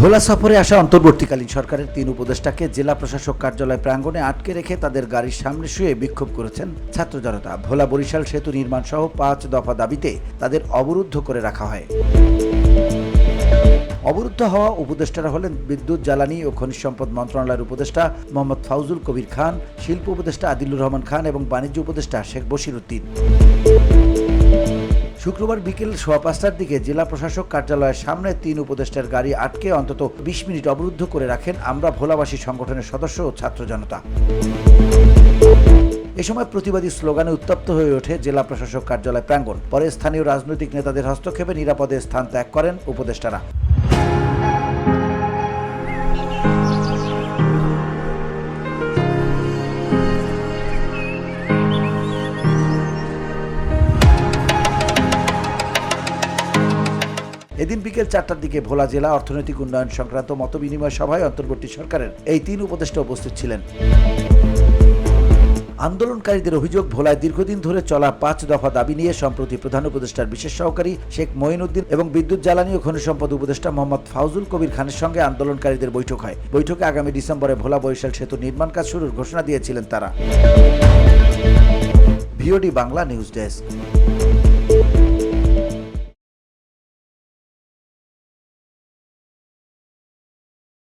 ভোলা সফরে আসা অন্তর্বর্তীকালীন সরকারের তিন উপদেষ্টাকে জেলা প্রশাসক কার্যালয় প্রাঙ্গণে আটকে রেখে তাদের গাড়ির সামনে শুয়ে বিক্ষোভ করেছেন ছাত্র জনতা। ভোলা বরিশাল সেতু নির্মাণ সহ পাঁচ দফা দাবিতে তাদের অবরুদ্ধ করে রাখা হয়। অবরুদ্ধ হওয়া উপদেষ্টারা হলেন বিদ্যুৎ, জ্বালানি ও খনিজ সম্পদ মন্ত্রণালয়ের উপদেষ্টা মোহাম্মদ ফাউজুল কবির খান, শিল্প উপদেষ্টা আদিলুর রহমান খান এবং বাণিজ্য উপদেষ্টা শেখ বশির উদ্দিন। শুক্রবার বিকেল সোয়া পাঁচটার দিকে জেলা প্রশাসক কার্যালয়ের সামনে তিন উপদেষ্টার গাড়ি আটকে অন্তত বিশ মিনিট অবরুদ্ধ করে রাখেন আমরা ভোলাবাসী সংগঠনের সদস্য ও ছাত্র জনতা। এ সময় প্রতিবাদী স্লোগানে উত্তপ্ত হয়ে ওঠে জেলা প্রশাসক কার্যালয় প্রাঙ্গণ। পরে স্থানীয় রাজনৈতিক নেতাদের হস্তক্ষেপে নিরাপদে স্থান ত্যাগ করেন উপদেষ্টারা। এদিন বিকেল চারটার দিকে ভোলা জেলা অর্থনৈতিক উন্নয়ন সংক্রান্ত মতবিনিময় সভায় অন্তর্বর্তী সরকারের এই তিন উপদেষ্টা উপস্থিত ছিলেন। আন্দোলনকারীদের অভিযোগ, ভোলায় দীর্ঘদিন ধরে চলা পাঁচ দফা দাবি নিয়ে সম্প্রতি প্রধান উপদেষ্টার বিশেষ সহকারী শেখ মঈনুদ্দিন এবং বিদ্যুৎ জ্বালানি ও খনিজ সম্পদ উপদেষ্টা মোহাম্মদ ফাউজুল কবির খানের সঙ্গে আন্দোলনকারীদের বৈঠক হয়। বৈঠকে আগামী ডিসেম্বরে ভোলা বরিশাল সেতু নির্মাণ কাজ শুরুর ঘোষণা দিয়েছিলেন তারা। VOD Bangla news desk.